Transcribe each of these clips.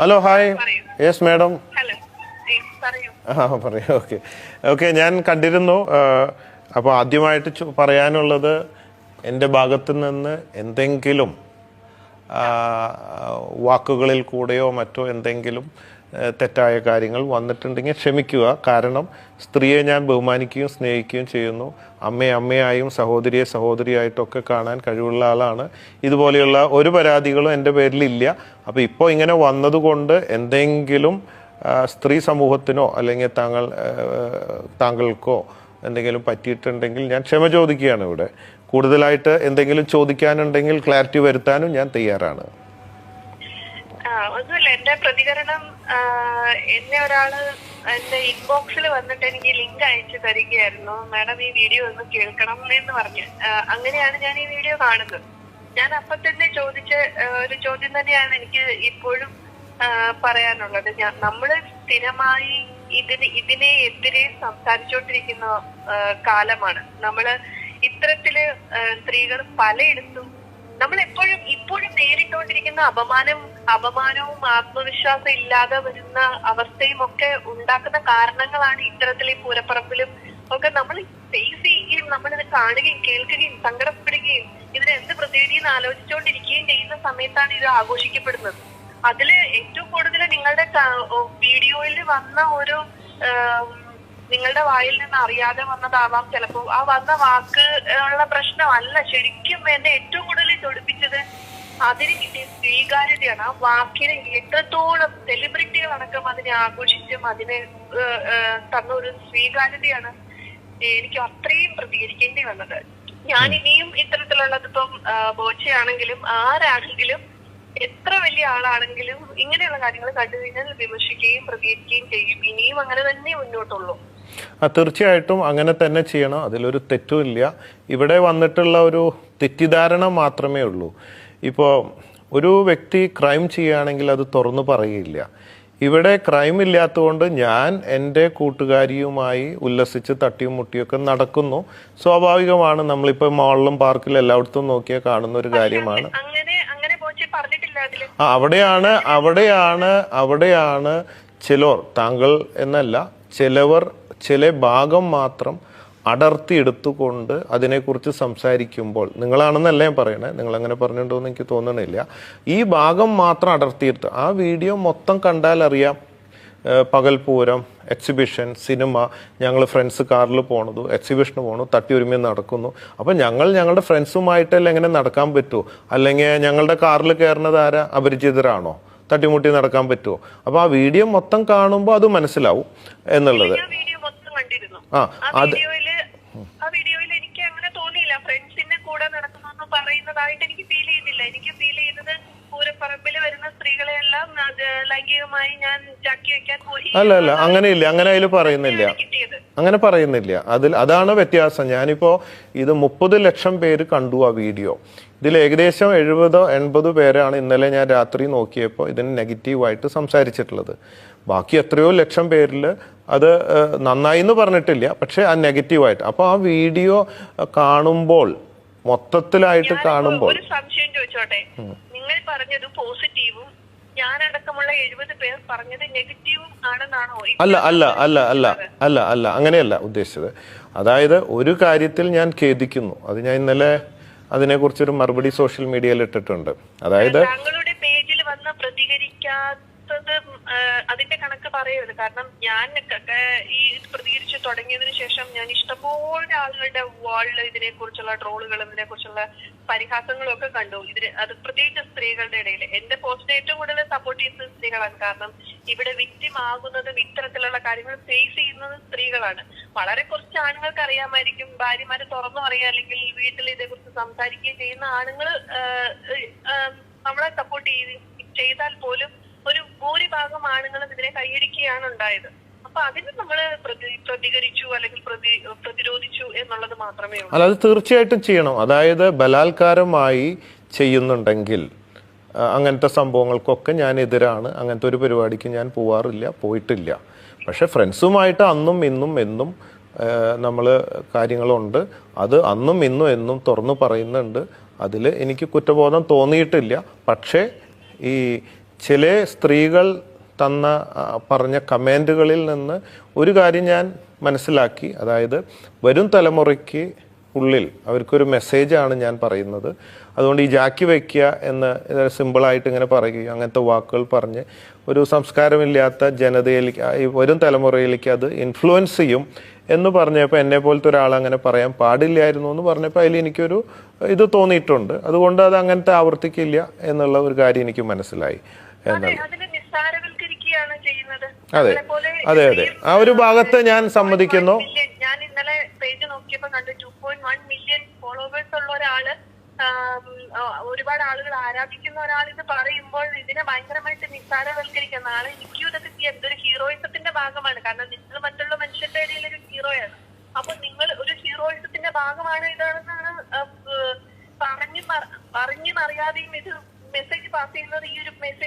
Hello hi yes madam ആ പറയൂ. Okay okay ഞാൻ കണ്ടിരുന്നു. അപ്പോൾ ആദ്യമായിട്ട് പറയാനുള്ളത് എന്റെ ഭാഗത്ത് നിന്ന് എന്തെങ്കിലും വാക്കുകളിൽ കൂടെയോ മറ്റോ എന്തെങ്കിലും തെറ്റായ കാര്യങ്ങൾ വന്നിട്ടുണ്ടെങ്കിൽ ക്ഷമിക്കുക. കാരണം സ്ത്രീയെ ഞാൻ ബഹുമാനിക്കുകയും സ്നേഹിക്കുകയും ചെയ്യുന്നു. അമ്മയെ അമ്മയായും സഹോദരിയെ സഹോദരിയായിട്ടൊക്കെ കാണാൻ കഴിവുള്ള ആളാണ്. ഇതുപോലെയുള്ള ഒരു പരാതികളും എന്റെ പേരിലില്ല. അപ്പോൾ ഇപ്പോൾ ഇങ്ങനെ വന്നതുകൊണ്ട് എന്തെങ്കിലും സ്ത്രീ സമൂഹത്തിനോ അല്ലെങ്കിൽ താങ്കൾ താങ്കൾക്കോ എന്തെങ്കിലും പറ്റിയിട്ടുണ്ടെങ്കിൽ ഞാൻ ക്ഷമ ചോദിക്കുകയാണ് ഇവിടെ. കൂടുതലായിട്ട് എന്തെങ്കിലും ചോദിക്കാനുണ്ടെങ്കിൽ ക്ലാരിറ്റി വരുത്താനും ഞാൻ തയ്യാറാണ്. ഒന്നുമില്ല എന്റെ പ്രതികരണം എന്നെ ഒരാൾ എന്റെ ഇൻബോക്സിൽ വന്നിട്ട് എനിക്ക് ലിങ്ക് അയച്ചു തരികയായിരുന്നു. മാഡം ഈ വീഡിയോ ഒന്ന് കേൾക്കണം എന്ന് പറഞ്ഞു. അങ്ങനെയാണ് ഞാൻ ഈ വീഡിയോ കാണുന്നത്. ഞാൻ അപ്പൊ തന്നെ ചോദിച്ച ഒരു ചോദ്യം തന്നെയാണ് എനിക്ക് ഇപ്പോഴും പറയാനുള്ളത്. നമ്മൾ സ്ഥിരമായി ഇതിന് ഇതിനെ എതിരെ സംസാരിച്ചുകൊണ്ടിരിക്കുന്ന കാലമാണ്. നമ്മൾ ഇത്തരത്തിൽ സ്ത്രീകൾ പലയിടത്തും നമ്മൾ എപ്പോഴും ഇപ്പോഴും നേരിട്ടുകൊണ്ടിരിക്കുന്ന അപമാനം അപമാനവും ആത്മവിശ്വാസം ഇല്ലാതെ വരുന്ന അവസ്ഥയും ഒക്കെ ഉണ്ടാക്കുന്ന കാരണങ്ങളാണ് ഇത്തരത്തിൽ ഈ പൂരപ്പറമ്പിലും ഒക്കെ നമ്മൾ ഫേസ് ചെയ്യുകയും നമ്മളിത് കാണുകയും കേൾക്കുകയും സങ്കടപ്പെടുകയും ഇതിന് എന്ത് പ്രതിവിധി എന്ന് ആലോചിച്ചുകൊണ്ടിരിക്കുകയും ചെയ്യുന്ന സമയത്താണ് ഇത് ആഘോഷിക്കപ്പെടുന്നത്. അതിൽ ഏറ്റവും കൂടുതൽ നിങ്ങളുടെ വീഡിയോയിൽ വന്ന ഒരു നിങ്ങളുടെ വായിൽ നിന്ന് അറിയാതെ വന്നതാവാം ചിലപ്പോ. ആ വന്ന വാക്ക് ഉള്ള പ്രശ്നമല്ല. ശരിക്കും എന്നെ ഏറ്റവും കൂടുതൽ ചൊടിപ്പിച്ചത് അതിന് കിട്ടിയ സ്വീകാര്യതയാണ്. ആ വാക്കിന് എത്രത്തോളം സെലിബ്രിറ്റികളടക്കം അതിനെ ആഘോഷിച്ചും അതിനെ തന്ന ഒരു സ്വീകാര്യതയാണ് എനിക്ക് അത്രയും പ്രതികരിക്കേണ്ടി വന്നത്. ഞാൻ ഇനിയും ഇത്തരത്തിലുള്ളത് ഇപ്പം ബോച്ചയാണെങ്കിലും ആരാണെങ്കിലും എത്ര വലിയ ആളാണെങ്കിലും ഇങ്ങനെയുള്ള കാര്യങ്ങൾ കണ്ടു കഴിഞ്ഞാൽ വിമർശിക്കുകയും പ്രതികരിക്കുകയും ചെയ്യും. ഇനിയും അങ്ങനെ തന്നെ മുന്നോട്ടുള്ളൂ. തീർച്ചയായിട്ടും അങ്ങനെ തന്നെ ചെയ്യണം. അതിലൊരു തെറ്റുമില്ല ഇവിടെ വന്നിട്ടുള്ള ഒരു തെറ്റിദ്ധാരണ മാത്രമേ ഉള്ളൂ. ഇപ്പോൾ ഒരു വ്യക്തി ക്രൈം ചെയ്യുകയാണെങ്കിൽ അത് തുറന്നു പറയില്ല ഇവിടെ ക്രൈം ഇല്ലാത്തതുകൊണ്ട് ഞാൻ എന്റെ കൂട്ടുകാരിയുമായി ഉല്ലസിച്ച് തട്ടിയും മുട്ടിയൊക്കെ നടക്കുന്നു. സ്വാഭാവികമാണ് നമ്മളിപ്പോൾ മാളിലും പാർക്കിലും എല്ലായിടത്തും നോക്കിയാൽ കാണുന്ന ഒരു കാര്യമാണ്. ആ അവിടെയാണ് അവിടെയാണ് അവിടെയാണ് ചിലർ. താങ്കൾ എന്നല്ല ചിലവർ ചില ഭാഗം മാത്രം അടർത്തി എടുത്തുകൊണ്ട് അതിനെക്കുറിച്ച് സംസാരിക്കുമ്പോൾ നിങ്ങളാണെന്നല്ല ഞാൻ പറയണേ? നിങ്ങൾ അങ്ങനെ പറഞ്ഞിട്ടുണ്ടോ എന്ന് എനിക്ക് തോന്നണില്ല. ഈ ഭാഗം മാത്രം അടർത്തിയെടുത്ത് ആ വീഡിയോ മൊത്തം കണ്ടാൽ അറിയാം പകൽപൂരം എക്സിബിഷൻ സിനിമ ഞങ്ങൾ ഫ്രണ്ട്സ് കാറിൽ പോണതു എക്സിബിഷന് പോണു തട്ടി ഒരുമി നടക്കുന്നു. അപ്പം ഞങ്ങൾ ഞങ്ങളുടെ ഫ്രണ്ട്സുമായിട്ടല്ല എങ്ങനെ നടക്കാൻ പറ്റുമോ അല്ലെങ്കിൽ ഞങ്ങളുടെ കാറിൽ കയറുന്നത് ആരാ? അപരിചിതരാണോ? തട്ടിമുട്ടി നടക്കാൻ പറ്റുമോ അപ്പോൾ ആ വീഡിയോ മൊത്തം കാണുമ്പോൾ അത് മനസ്സിലാവും എന്നുള്ളത്. കണ്ടിരുന്നു. ആ വീഡിയോയിൽ ആ വീഡിയോയിൽ എനിക്ക് അങ്ങനെ തോന്നിയില്ല. ഫ്രണ്ട്സിന്റെ കൂടെ നടക്കുന്നു പറയുന്നതായിട്ട് എനിക്ക് ഫീൽ ചെയ്യുന്നില്ല. എനിക്ക് ഫീൽ ചെയ്യുന്നത് പൂരപ്പറമ്പിൽ വരുന്ന സ്ത്രീകളെ എല്ലാം ലൈംഗികമായി ഞാൻ ചാക്കി വെക്കാൻ പോയി അല്ല അല്ല. അങ്ങനെയില്ല. അങ്ങനെ അതിൽ പറയുന്നില്ല. അങ്ങനെ പറയുന്നില്ല. അതിൽ അതാണ് വ്യത്യാസം. ഞാനിപ്പോ ഇത് മുപ്പത് ലക്ഷം പേര് കണ്ടു ആ വീഡിയോ. ഇതിൽ ഏകദേശം എഴുപതോ എൺപതോ പേരാണ് ഇന്നലെ ഞാൻ രാത്രി നോക്കിയപ്പോൾ ഇതിന് നെഗറ്റീവായിട്ട് സംസാരിച്ചിട്ടുള്ളത്. ബാക്കി എത്രയോ ലക്ഷം പേരിൽ അത് നന്നായി എന്ന് പറഞ്ഞിട്ടില്ല പക്ഷേ ആ നെഗറ്റീവായിട്ട്. അപ്പോൾ ആ വീഡിയോ കാണുമ്പോൾ മൊത്തത്തിലായിട്ട് കാണുമ്പോൾ ഒരു സംശയം ചോദിച്ചോട്ടെ? നിങ്ങൾ പറഞ്ഞത് പോസിറ്റീവും ഞാനടക്കമുള്ള എഴുപത് പേർ പറഞ്ഞത് നെഗറ്റീവും ആണെന്നാണോ അല്ല അല്ല അല്ല അല്ല അല്ല അല്ല അങ്ങനെയല്ല ഉദ്ദേശിച്ചത്. അതായത് ഒരു കാര്യത്തിൽ ഞാൻ ഖേദിക്കുന്നു. അത് ഞാൻ ഇന്നലെ അതിനെക്കുറിച്ചൊരു മറുപടി സോഷ്യൽ മീഡിയയിൽ ഇട്ടിട്ടുണ്ട്. അതായത് താങ്കളുടെ പേജിൽ വന്ന് പ്രതികരിക്കാത്തത് ആ, അതിന്റെ കണക്ക് പറയരുത് കാരണം ഞാൻ ഈ ഇത് പ്രതികരിച്ച് തുടങ്ങിയതിന് ശേഷം ഞാൻ ഇഷ്ടംപോലെ ആളുകളുടെ വാളിൽ ഇതിനെ കുറിച്ചുള്ള ട്രോളുകളും ഇതിനെ കുറിച്ചുള്ള പരിഹാസങ്ങളും ഒക്കെ കണ്ടു. ഇതിന് അത് പ്രത്യേകിച്ച് സ്ത്രീകളുടെ ഇടയിൽ എന്റെ പോസ്റ്റിനെ ഏറ്റവും കൂടുതൽ സപ്പോർട്ട് ചെയ്യുന്നത് സ്ത്രീകളാണ്. കാരണം ഇവിടെ വിക്ടിം ആകുന്നതും ഇത്തരത്തിലുള്ള കാര്യങ്ങൾ ഫേസ് ചെയ്യുന്നത് സ്ത്രീകളാണ്. വളരെ കുറച്ച് ആണുങ്ങൾക്ക് അറിയാമായിരിക്കും. ഭാര്യമാര് തുറന്നു പറയുക അല്ലെങ്കിൽ വീട്ടിൽ ഇതേക്കുറിച്ച് സംസാരിക്കുകയും ചെയ്യുന്ന ആണുങ്ങൾ നമ്മളെ സപ്പോർട്ട് ചെയ്താൽ പോലും ഒരു ഭൂരിഭാഗം ആണുങ്ങളും ഇതിനെ കൈയടിക്കുകയാണ് ഉണ്ടായത്. അപ്പൊ അതിന് നമ്മൾ പ്രതികരിച്ചു അല്ലെങ്കിൽ പ്രതി പ്രതിരോധിച്ചു എന്നുള്ളത് മാത്രമേ ഉള്ളൂ. അല്ല അത് തീർച്ചയായിട്ടും ചെയ്യണം. അതായത് ബലാത്കാരമായി ചെയ്യുന്നുണ്ടെങ്കിൽ അങ്ങനത്തെ സംഭവങ്ങൾക്കൊക്കെ ഞാൻ എതിരാണ്. അങ്ങനത്തെ ഒരു പരിപാടിക്ക് ഞാൻ പോവാറില്ല പോയിട്ടില്ല. പക്ഷെ ഫ്രണ്ട്സുമായിട്ട് അന്നും ഇന്നും എന്നും നമ്മൾ കാര്യങ്ങളുണ്ട്. അത് അന്നും ഇന്നും എന്നും തുറന്നു പറയുന്നുണ്ട്. അതിൽ എനിക്ക് കുറ്റബോധം തോന്നിയിട്ടില്ല. പക്ഷേ ഈ ചില സ്ത്രീകൾ തന്ന പറഞ്ഞ കമന്റുകളിൽ നിന്ന് ഒരു കാര്യം ഞാൻ മനസ്സിലാക്കി. അതായത് വരും തലമുറയ്ക്ക് ഉള്ളിൽ അവർക്കൊരു മെസ്സേജാണ് ഞാൻ പറയുന്നത്. അതുകൊണ്ട് ഈ ജാക്കി വയ്ക്കുക എന്ന് സിമ്പിളായിട്ട് ഇങ്ങനെ പറയുകയും അങ്ങനത്തെ വാക്കുകൾ പറഞ്ഞ് ഒരു സംസ്കാരമില്ലാത്ത ജനതയിലേക്ക് ഈ വരും തലമുറയിലേക്ക് അത് ഇൻഫ്ലുവൻസ് ചെയ്യും എന്ന് പറഞ്ഞപ്പോൾ എന്നെ പോലത്തെ ഒരാൾ അങ്ങനെ പറയാൻ പാടില്ലായിരുന്നു എന്ന് പറഞ്ഞപ്പോൾ അതിൽ എനിക്കൊരു ഇത് തോന്നിയിട്ടുണ്ട്. അതുകൊണ്ട് അത് അങ്ങനത്തെ ആവർത്തിക്കില്ല എന്നുള്ള ഒരു കാര്യം എനിക്ക് മനസ്സിലായി. ചെയ്യുന്നത്. അതെ അതെ അതെ. ആ ഒരു ഭാഗത്ത് ഞാൻ സമ്മതിക്കുന്നു. ഞാൻ ഇന്നലെ പേജ് നോക്കിയപ്പോൾ കണ്ടു two point one million followers ഉള്ള ഒരാൾ ഒരുപാട് ആളുകൾ ആരാധിക്കുന്ന ഒരാൾ ഇത് പറയുമ്പോൾ ഇതിനെ ഭയങ്കരമായിട്ട് നിസ്സാരവൽക്കരിക്കുക നാളെ എനിക്കും ഇതൊക്കെ ചെയ്യാം ഇതൊരു ഹീറോയിസത്തിന്റെ ഭാഗമാണ്. കാരണം നിങ്ങൾ മറ്റുള്ള മനുഷ്യരുടെ ഇടയിൽ ഒരു ഹീറോയാണ് അപ്പൊ നിങ്ങൾ ഒരു ഹീറോയിസത്തിന്റെ ഭാഗമാണ് ഇതാണെന്നാണ് പറഞ്ഞു പറഞ്ഞും അറിയാതെയും ഇത് മെസ്സേജ് പാസ് ചെയ്യുന്നത് ഈ ഒരു മെസ്സേജ്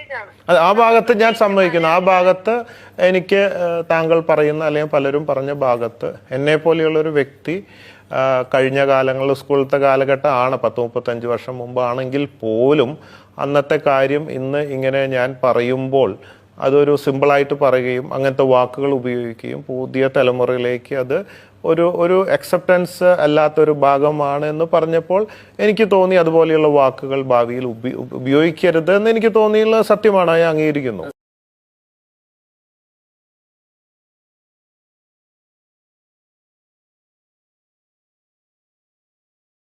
അത് ആ ഭാഗത്ത് ഞാൻ സമ്മതിക്കുന്നു. ആ ഭാഗത്ത് എനിക്ക് താങ്കൾ പറയുന്ന അല്ലെങ്കിൽ പലരും പറഞ്ഞ ഭാഗത്ത് എന്നെ പോലെയുള്ള ഒരു വ്യക്തി കഴിഞ്ഞ കാലങ്ങളിൽ സ്കൂളത്തെ കാലഘട്ടമാണ് പത്ത് മുപ്പത്തഞ്ച് വർഷം മുമ്പാണെങ്കിൽ പോലും അന്നത്തെ കാര്യം ഇന്ന് ഇങ്ങനെ ഞാൻ പറയുമ്പോൾ അതൊരു സിമ്പിളായിട്ട് പറയുകയും അങ്ങനത്തെ വാക്കുകൾ ഉപയോഗിക്കുകയും പുതിയ തലമുറയിലേക്ക് അത് ഒരു ഒരു അക്സെപ്റ്റൻസ് അല്ലാത്തൊരു ഭാഗമാണ് എന്ന് പറഞ്ഞപ്പോൾ എനിക്ക് തോന്നി അതുപോലെയുള്ള വാക്കുകൾ ഭാവിയിൽ ഉപ- ഉപയോഗിക്കരുത് എന്ന് എനിക്ക് തോന്നിയുള്ള സത്യമാണ് ഞാൻ അംഗീകരിക്കുന്നു.